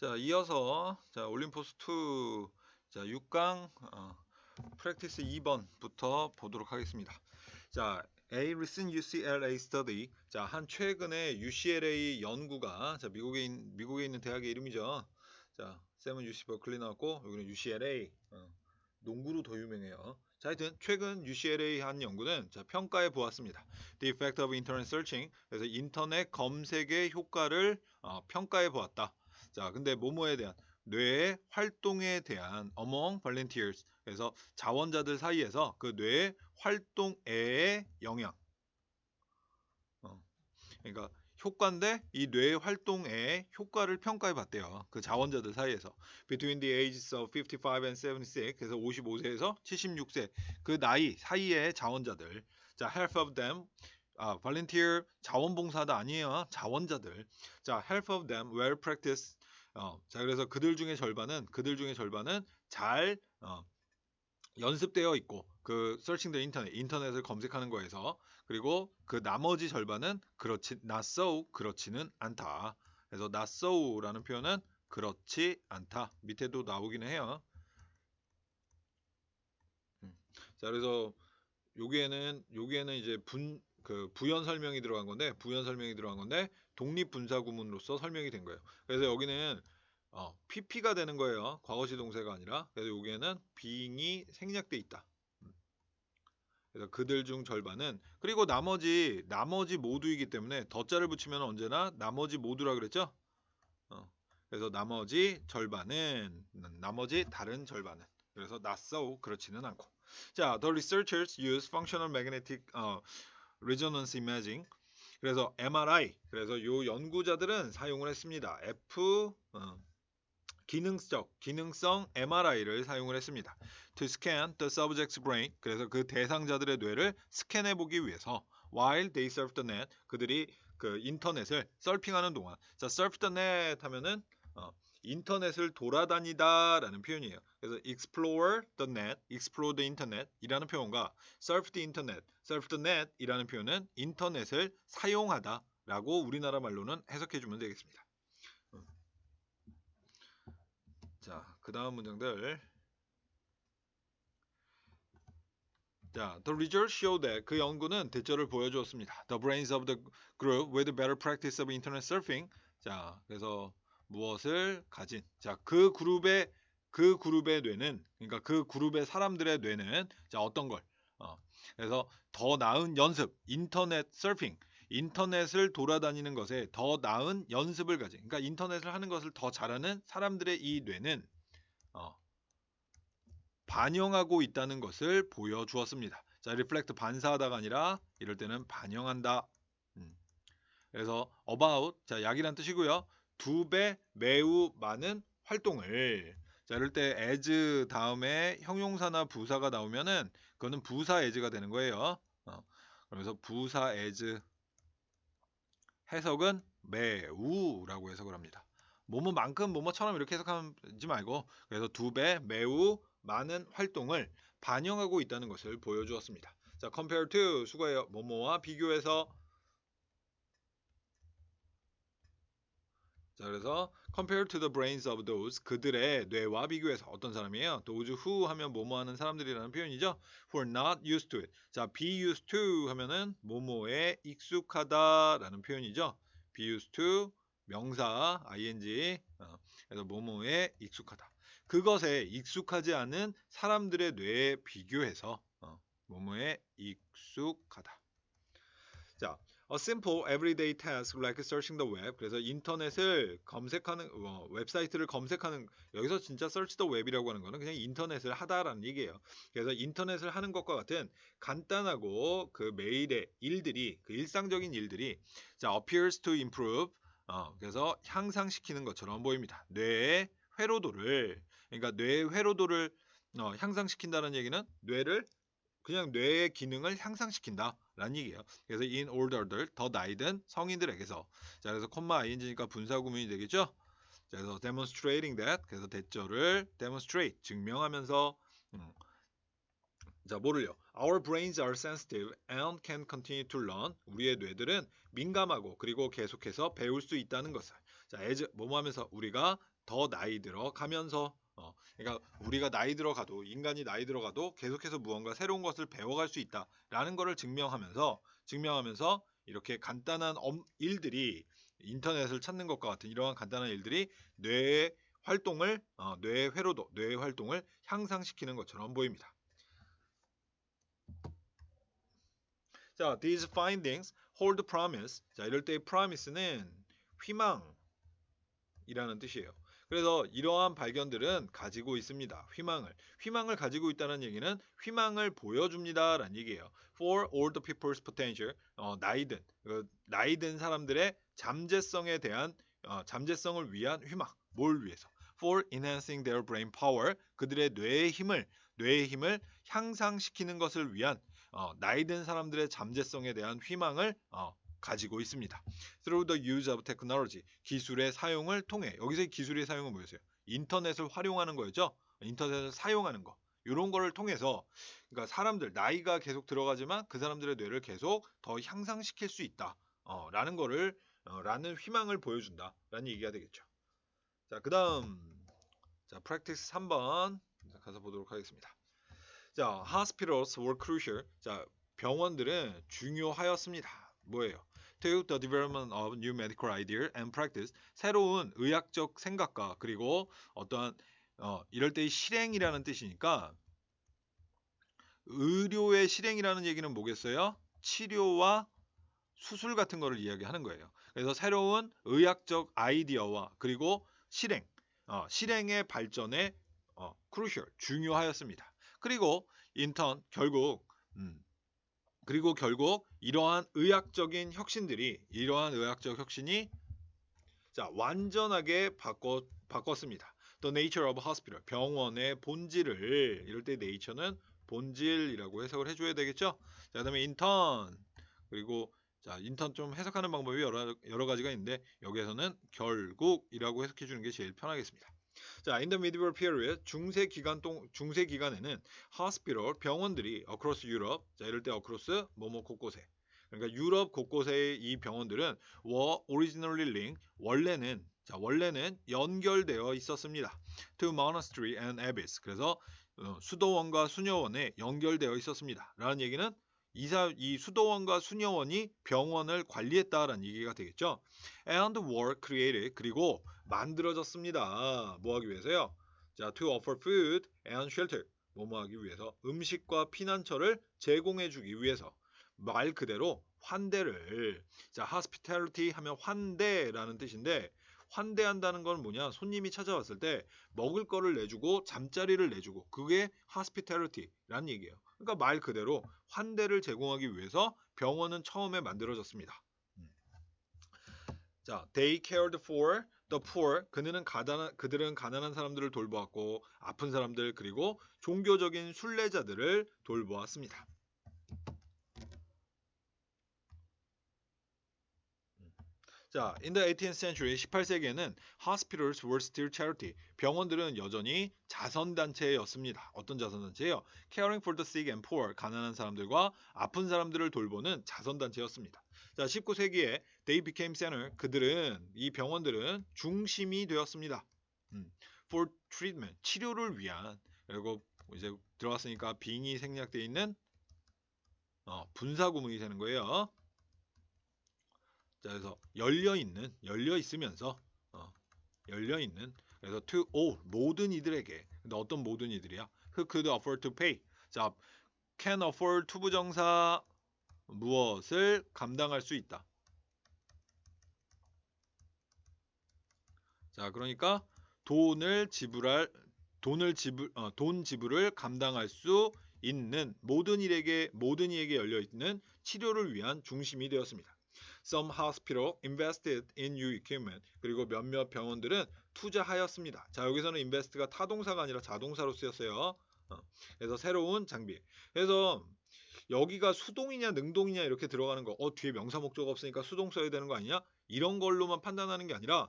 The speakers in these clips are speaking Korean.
자, 이어서 자, 올림포스 2 자, 6강 어, 프랙티스 2번부터 보도록 하겠습니다. 자, A recent UCLA study. 자, 한 최근에 UCLA 연구가 자, 미국에 있, 미국에 있는 대학의 이름이죠. 자, 쌤은 UC 버클리 나왔고 여기는 UCLA. 어, 농구로 더 유명해요. 자, 하여튼 최근 UCLA 한 연구는 자, 평가해 보았습니다. The effect of internet searching. 그래서 인터넷 검색의 효과를 어, 평가해 보았다. 자, 근데 모모에 대한 뇌의 활동에 대한 among volunteers. 그래서 자원자들 사이에서 그 뇌의 활동에 영향. 어, 그러니까 효과인데 이 뇌의 활동에 효과를 평가해 봤대요. 그 자원자들 사이에서. Between the ages of 55 and 76. 그래서 55세에서 76세 그 나이 사이의 자원자들. 자, half of them 아, volunteer 자원봉사자 아니에요. 자원자들. 자, half of them well practiced. 어, 자, 그래서 그들 중에 절반은 그들 중에 절반은 잘 어, 연습되어 있고 그 searching the internet 인터넷을 검색하는 거에서 그리고 그 나머지 절반은 그렇지 not so 그렇지는 않다. 그래서 not so라는 표현은 그렇지 않다. 밑에도 나오기는 해요. 음. 자, 그래서 여기에는 여기에는 이제 분 그 부연 설명이 들어간 건데 부연 설명이 들어간 건데 독립 분사 구문으로서 설명이 된 거예요. 그래서 여기는 어, PP가 되는 거예요. 과거시 동사가 아니라. 그래서 여기에는 being이 생략돼 있다. 음. 그래서 그들 중 절반은 그리고 나머지 나머지 모두이기 때문에 덧자를 붙이면 언제나 나머지 모두라 그랬죠? 어. 그래서 나머지 절반은 나머지 다른 절반은 그래서 so 그렇지는 않고 자, the researchers use functional magnetic 어, resonance imaging 그래서 MRI 그래서 요 연구자들은 사용을 했습니다. F 어, 기능적 기능성 MRI를 사용을 했습니다. To scan the subject's brain 그래서 그 대상자들의 뇌를 스캔해 보기 위해서 while they surf the net 그들이 그 인터넷을 서핑하는 동안 자 surf the net 하면은 어, 인터넷을 돌아다니다 라는 표현이에요. 그래서 explore the net, explore the internet 이라는 표현과 surf the internet, surf the net 이라는 표현은 인터넷을 사용하다 라고 우리나라 말로는 해석해 주면 되겠습니다. 음. 자, 그 다음 문장들. 자, the results show that 그 연구는 대처를 보여주었습니다. The brains of the group with better practice of internet surfing. 자, 그래서 무엇을 가진 자 그 그룹의 그 그룹의 뇌는 그러니까 그 그룹의 사람들의 뇌는 자 어떤 걸 어, 그래서 더 나은 연습 인터넷 서핑 인터넷을 돌아다니는 것에 더 나은 연습을 가진 그러니까 인터넷을 하는 것을 더 잘하는 사람들의 이 뇌는 어, 반영하고 있다는 것을 보여주었습니다. 자, reflect 반사하다가 아니라 이럴 때는 반영한다. 음. 그래서 about 자 약이란 뜻이고요. 두 배 매우 많은 활동을 자 이럴 때 as 다음에 형용사나 부사가 나오면은 그거는 부사 as가 되는 거예요. 어, 그러면서 부사 as 해석은 매우라고 해석을 합니다. 뭐뭐만큼 뭐뭐처럼 이렇게 해석하지 말고 그래서 두 배 매우 많은 활동을 반영하고 있다는 것을 보여주었습니다. 자, compare to 수거해요. 뭐뭐와 비교해서 자, 그래서 compare to the brains of those 그들의 뇌와 비교해서 어떤 사람이에요? those who 하면 뭐뭐 하는 사람들이라는 표현이죠. who are not used to it. 자, be used to 하면은 뭐뭐에 익숙하다라는 표현이죠. be used to 명사 ing 어, 그래서 뭐뭐에 익숙하다. 그것에 익숙하지 않은 사람들의 뇌에 비교해서 어, 뭐뭐에 익숙하다. 자, a simple everyday task like searching the web. 그래서 인터넷을 검색하는 어, 웹사이트를 검색하는 여기서 진짜 search the web이라고 하는 거는 그냥 인터넷을 하다라는 얘기예요. 그래서 인터넷을 하는 것과 같은 간단하고 그 매일의 일들이 그 일상적인 일들이 자 appears to improve. 어, 그래서 향상시키는 것처럼 보입니다. 뇌의 회로도를 그러니까 뇌의 회로도를 어, 향상시킨다는 얘기는 뇌를 그냥 뇌의 기능을 향상시킨다 라는 얘기예요. 그래서 in older들 더 나이든 성인들에게서 자 그래서 콤마 ing니까 분사 구문이 되겠죠. 자 그래서 demonstrating that 그래서 대절을 demonstrate 증명하면서 음, 자, 뭐를요? Our brains are sensitive and can continue to learn. 우리의 뇌들은 민감하고 그리고 계속해서 배울 수 있다는 것을. 자, as 뭐뭐 하면서 우리가 더 나이 들어 가면서 어, 그러니까 우리가 나이 들어가도 인간이 나이 들어가도 계속해서 무언가 새로운 것을 배워갈 수 있다라는 것을 증명하면서 증명하면서 이렇게 간단한 엄- 일들이 인터넷을 찾는 것과 같은 이러한 간단한 일들이 뇌의 활동을 어, 뇌의 회로도 뇌의 활동을 향상시키는 것처럼 보입니다. 자, these findings hold promise. 자, 이럴 때 promise는 희망이라는 뜻이에요. 그래서 이러한 발견들은 가지고 있습니다. 희망을. 희망을 가지고 있다는 얘기는 희망을 보여줍니다 라는 얘기예요. For all the people's potential. 어, 나이든 그 나이든 사람들의 잠재성에 대한 어, 잠재성을 위한 희망. 뭘 위해서? For enhancing their brain power. 그들의 뇌의 힘을 뇌의 힘을 향상시키는 것을 위한 어, 나이 든 사람들의 잠재성에 대한 희망을 어, 가지고 있습니다. Through the use of technology, 기술의 사용을 통해 여기서 이 기술의 사용은 뭐였어요? 인터넷을 활용하는 거였죠. 인터넷을 사용하는 거. 이런 거를 통해서 그러니까 사람들 나이가 계속 들어가지만 그 사람들의 뇌를 계속 더 향상시킬 수 있다. 어, 라는 거를 어, 라는 희망을 보여준다. 라는 얘기가 되겠죠. 자, 그다음 자, practice 3번 자, 가서 보도록 하겠습니다. 자, hospitals were crucial. 자, 병원들은 중요하였습니다. 뭐예요? To the development of new medical idea and practice. 새로운 의학적 생각과 그리고 어떠한 어, 이럴 때의 실행이라는 뜻이니까 의료의 실행이라는 얘기는 뭐겠어요? 치료와 수술 같은 거를 이야기하는 거예요. 그래서 새로운 의학적 아이디어와 그리고 실행, 어, 실행의 발전에 어, crucial, 중요하였습니다. 그리고 인턴 결국 음, 그리고 결국 이러한 의학적인 혁신들이 이러한 의학적 혁신이 자 완전하게 바꿔 바꿨습니다. The nature of hospital 병원의 본질을 이럴 때 nature는 본질이라고 해석을 해줘야 되겠죠. 자 그다음에 인턴 그리고 자 인턴 좀 해석하는 방법이 여러 여러 가지가 있는데 여기에서는 결국이라고 해석해 주는 게 제일 편하겠습니다. 자, in the medieval period 중세 기간 동 중세 기간에는 hospital 병원들이 across Europe 자 이럴 때 across 뭐뭐 곳곳에 그러니까 유럽 곳곳의 이 병원들은 were originally linked 원래는 자 원래는 연결되어 있었습니다. to monastery and abbeys 그래서 어, 수도원과 수녀원에 연결되어 있었습니다. 라는 얘기는 이사 이 수도원과 수녀원이 병원을 관리했다라는 얘기가 되겠죠. and were created 그리고 만들어졌습니다. 뭐 하기 위해서요? 자, to offer food and shelter. 뭐뭐 하기 위해서 음식과 피난처를 제공해 주기 위해서 말 그대로 환대를 자, hospitality 하면 환대라는 뜻인데 환대한다는 건 뭐냐? 손님이 찾아왔을 때 먹을 거를 내주고 잠자리를 내주고 그게 hospitality라는 얘기예요. 그러니까 말 그대로 환대를 제공하기 위해서 병원은 처음에 만들어졌습니다. 음. 자, they cared for the poor. 그는 가난한 그들은 가난한 사람들을 돌보았고 아픈 사람들 그리고 종교적인 순례자들을 돌보았습니다. 자, in the 18th century 18세기에는 hospitals were still charity. 병원들은 여전히 자선 단체였습니다. 어떤 자선 단체예요? caring for the sick and poor. 가난한 사람들과 아픈 사람들을 돌보는 자선 단체였습니다. 자, 19세기에 they became center. 그들은 이 병원들은 중심이 되었습니다. 음, for treatment. 치료를 위한 그리고 이제 들어갔으니까 빙이 생략되어 있는 어, 분사 구문이 되는 거예요. 자, 그래서 열려 있는, 열려 있으면서 어, 열려 있는. 그래서 to all 모든 이들에게. 근데 어떤 모든 이들이야? Who could afford to pay? 자, can afford 투부정사 무엇을 감당할 수 있다. 자, 그러니까 돈을 지불할 돈을 지불 어, 돈 지불을 감당할 수 있는 모든 일에게 모든 이에게 열려 있는 치료를 위한 중심이 되었습니다. Some hospital invested in new equipment. 그리고 몇몇 병원들은 투자하였습니다. 자, 여기서는 invest가 타동사가 아니라 자동사로 쓰였어요. 어, 그래서 새로운 장비. 그래서 여기가 수동이냐 능동이냐 이렇게 들어가는 거. 어, 뒤에 명사 목적 없으니까 수동 써야 되는 거 아니냐? 이런 걸로만 판단하는 게 아니라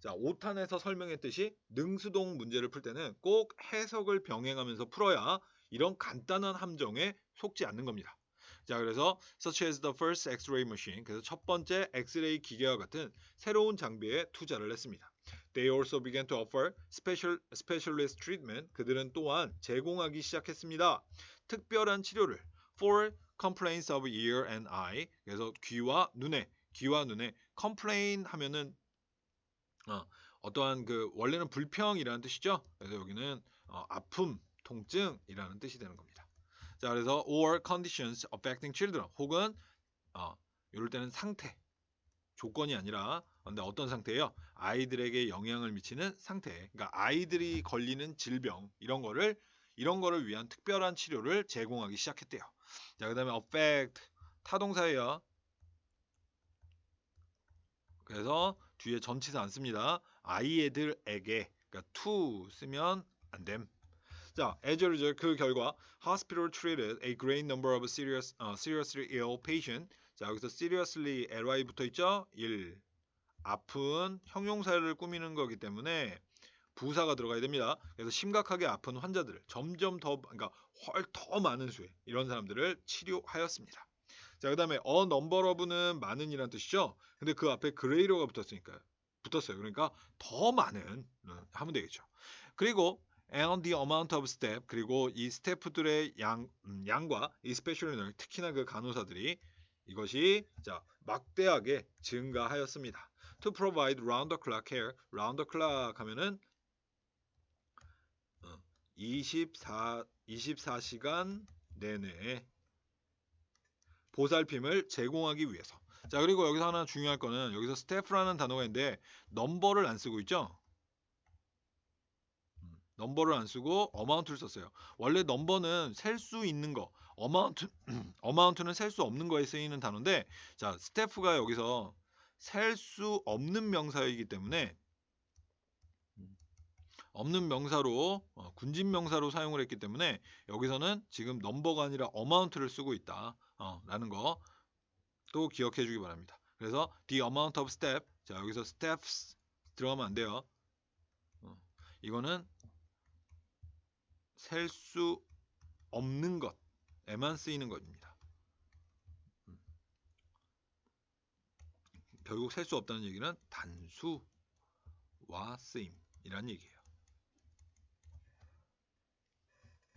자, 5탄에서 설명했듯이 능수동 문제를 풀 때는 꼭 해석을 병행하면서 풀어야 이런 간단한 함정에 속지 않는 겁니다. 자, 그래서 such as the first X-ray machine. 그래서 첫 번째 엑스레이 기계와 같은 새로운 장비에 투자를 했습니다. They also began to offer special specialist treatment. 그들은 또한 제공하기 시작했습니다. 특별한 치료를 for complaints of ear and eye. 그래서 귀와 눈에 귀와 눈에 complain 하면은 어, 어떠한 그 원래는 불평이라는 뜻이죠. 그래서 여기는 어, 아픔, 통증이라는 뜻이 되는 겁니다. 자, 그래서 or conditions affecting children 혹은 어, 이럴 때는 상태, 조건이 아니라 근데 어떤 상태예요? 아이들에게 영향을 미치는 상태. 그러니까 아이들이 걸리는 질병 이런 거를 이런 거를 위한 특별한 치료를 제공하기 시작했대요. 자, 그다음에 affect 타동사예요. 그래서 뒤에 전치사 안 씁니다. 아이들에게 그러니까 to 쓰면 안 됨. 자, as a result 그 결과 hospital treated a great number of serious 어, seriously ill patient. 자, 여기서 seriously ly 붙어 있죠? 1. 아픈 형용사를 꾸미는 거기 때문에 부사가 들어가야 됩니다. 그래서 심각하게 아픈 환자들을 점점 더 그러니까 훨더 많은 수의 이런 사람들을 치료하였습니다. 자, 그다음에 number of는 많은이란 뜻이죠. 근데 그 앞에 greater가 붙었으니까 붙었어요. 그러니까 더 많은 어, 하면 되겠죠. 그리고 and the amount of step 그리고 이 스태프들의 양 음, 양과 이 스페셜 특히나 그 간호사들이 이것이 자 막대하게 증가하였습니다. To provide round the clock care, round the clock 하면은 어, 24 24시간 내내 보살핌을 제공하기 위해서. 자 그리고 여기서 하나 중요할 거는 여기서 스태프라는 단어가 있는데 넘버를 안 쓰고 있죠. 음, 넘버를 안 쓰고 어마운트를 썼어요. 원래 넘버는 셀 수 있는 거, 어마운트 어마운트는 셀 수 없는 거에 쓰이는 단어인데 자 스태프가 여기서 셀 수 없는 명사이기 때문에 음, 없는 명사로 어, 군진 명사로 사용을 했기 때문에 여기서는 지금 넘버가 아니라 어마운트를 쓰고 있다 어, 라는 거 또 기억해 주기 바랍니다. 그래서 the amount of step 자 여기서 steps 들어가면 안 돼요. 어, 이거는 셀 수 없는 것에만 쓰이는 것입니다. 음. 결국 셀 수 없다는 얘기는 단수와 쓰임이란 얘기예요.